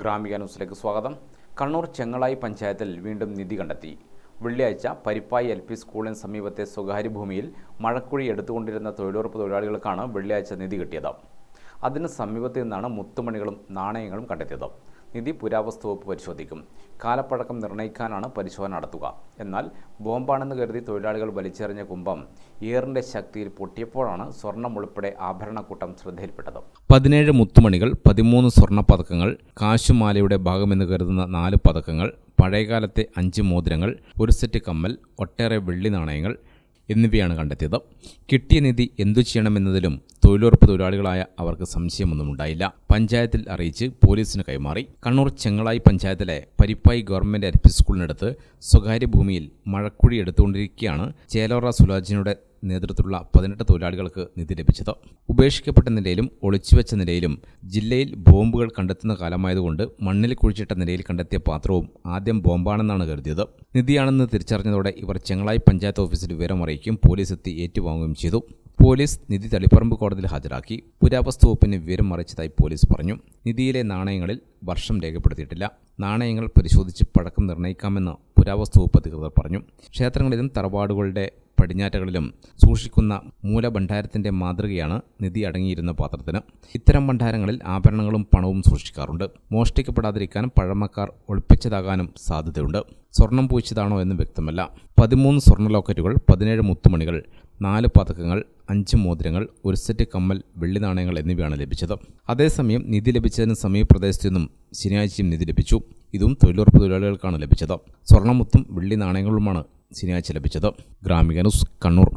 ഗ്രാമിക ന്യൂസിലേക്ക് സ്വാഗതം. കണ്ണൂർ ചെങ്ങളായി പഞ്ചായത്തിൽ വീണ്ടും നിധി കണ്ടെത്തി. വെള്ളിയാഴ്ച പരിപ്പായി എൽ പി സ്കൂളിന് സമീപത്തെ സ്വകാര്യ ഭൂമിയിൽ മഴക്കുഴി എടുത്തുകൊണ്ടിരുന്ന തൊഴിലുറപ്പ് തൊഴിലാളികൾക്കാണ് വെള്ളിയാഴ്ച നിധി കിട്ടിയത്. അതിന് സമീപത്ത് നിന്നാണ് മുത്തുമണികളും നാണയങ്ങളും കണ്ടെത്തിയത്. നിധി പുരാവസ്തു വകുപ്പ് പരിശോധിക്കും. കാലപ്പഴക്കം നിർണയിക്കാനാണ് പരിശോധന നടത്തുക. എന്നാൽ ബോംബാണെന്ന് കരുതി തൊഴിലാളികൾ വലിച്ചെറിഞ്ഞ കുംഭം ഏറിന്റെ ശക്തിയിൽ പൊട്ടിയപ്പോഴാണ് സ്വർണം ഉൾപ്പെടെ ആഭരണക്കൂട്ടം ശ്രദ്ധയിൽപ്പെട്ടത്. പതിനേഴ് മുത്തുമണികൾ പതിമൂന്ന് സ്വർണ പതക്കങ്ങൾ കാശുമാലയുടെ ഭാഗമെന്ന് കരുതുന്ന നാല് പതക്കങ്ങൾ പഴയകാലത്തെ അഞ്ച് മോതിരങ്ങൾ ഒരു സെറ്റ് കമ്മൽ ഒട്ടേറെ വെള്ളി നാണയങ്ങൾ എന്നിവയാണ് കണ്ടെത്തിയത്. കിട്ടിയ നിധി എന്തു ചെയ്യണമെന്നതിലും തൊഴിലുറപ്പ് തൊഴിലാളികളായ അവർക്ക് സംശയമൊന്നും ഉണ്ടായില്ല. പഞ്ചായത്തിൽ അറിയിച്ച് പോലീസിന് കൈമാറി. കണ്ണൂർ ചെങ്ങളായി പഞ്ചായത്തിലെ പരിപ്പായി ഗവൺമെന്റ് എൽ പി സ്കൂളിനടുത്ത് സ്വകാര്യ ഭൂമിയിൽ മഴക്കുഴി എടുത്തുകൊണ്ടിരിക്കുകയാണ് ചേലോറ സുലാജിനുടെ നേതൃത്വത്തിലുള്ള പതിനെട്ട് തൊഴിലാളികൾക്ക് നിധി ലഭിച്ചത്. ഉപേക്ഷിക്കപ്പെട്ട നിലയിലും ഒളിച്ചുവെച്ച നിലയിലും ജില്ലയിൽ ബോംബുകൾ കണ്ടെത്തുന്ന കാലമായതുകൊണ്ട് മണ്ണിൽ കുഴിച്ചിട്ട നിലയിൽ കണ്ടെത്തിയ പാത്രവും ആദ്യം ബോംബാണെന്നാണ് കരുതിയത്. നിധിയാണെന്ന് തിരിച്ചറിഞ്ഞതോടെ ഇവർ ചെങ്ങളായി പഞ്ചായത്ത് ഓഫീസിൽ വിവരം അറിയിക്കും പോലീസ് എത്തി ഏറ്റുവാങ്ങുകയും ചെയ്തു. പോലീസ് നിധി തളിപ്പറമ്പ് കോടതിയിൽ ഹാജരാക്കി. പുരാവസ്തു വകുപ്പിന് വിവരം മറിച്ചതായി പോലീസ് പറഞ്ഞു. നിധിയിലെ നാണയങ്ങളിൽ വർഷം രേഖപ്പെടുത്തിയിട്ടില്ല. നാണയങ്ങൾ പരിശോധിച്ച് പഴക്കം നിർണയിക്കാമെന്ന് പുരാവസ്തു വകുപ്പ് അധികൃതർ പറഞ്ഞു. ക്ഷേത്രങ്ങളിലും തറവാടുകളുടെ പടിഞ്ഞാറ്റകളിലും സൂക്ഷിക്കുന്ന മൂലഭണ്ഡാരത്തിന്റെ മാതൃകയാണ് നിധി അടങ്ങിയിരുന്ന പാത്രത്തിന്. ഇത്തരം ഭണ്ഡാരങ്ങളിൽ ആഭരണങ്ങളും പണവും സൂക്ഷിക്കാറുണ്ട്. മോഷ്ടിക്കപ്പെടാതിരിക്കാൻ പഴമക്കാർ ഒളിപ്പിച്ചതാകാനും സാധ്യതയുണ്ട്. സ്വർണം പൂച്ചതാണോ എന്ന് വ്യക്തമല്ല. പതിമൂന്ന് സ്വർണ ലോക്കറ്റുകൾ പതിനേഴ് മുത്തുമണികൾ നാല് പതക്കങ്ങൾ അഞ്ച് മോതിരങ്ങൾ ഒരു സെറ്റ് കമ്മൽ വെള്ളി നാണയങ്ങൾ എന്നിവയാണ് ലഭിച്ചത്. അതേസമയം നിധി ലഭിച്ചതിന് സമീപപ്രദേശത്തു നിന്നും ശനിയാഴ്ചയും നിധി ലഭിച്ചു. ഇതും തൊഴിലുറപ്പ് തൊഴിലാളികൾക്കാണ് ലഭിച്ചത്. സ്വർണമുത്തും വെള്ളി നാണയങ്ങളുമാണ് ശനിയാഴ്ച ലഭിച്ചത്. ഗ്രാമിക ന്യൂസ് കണ്ണൂർ.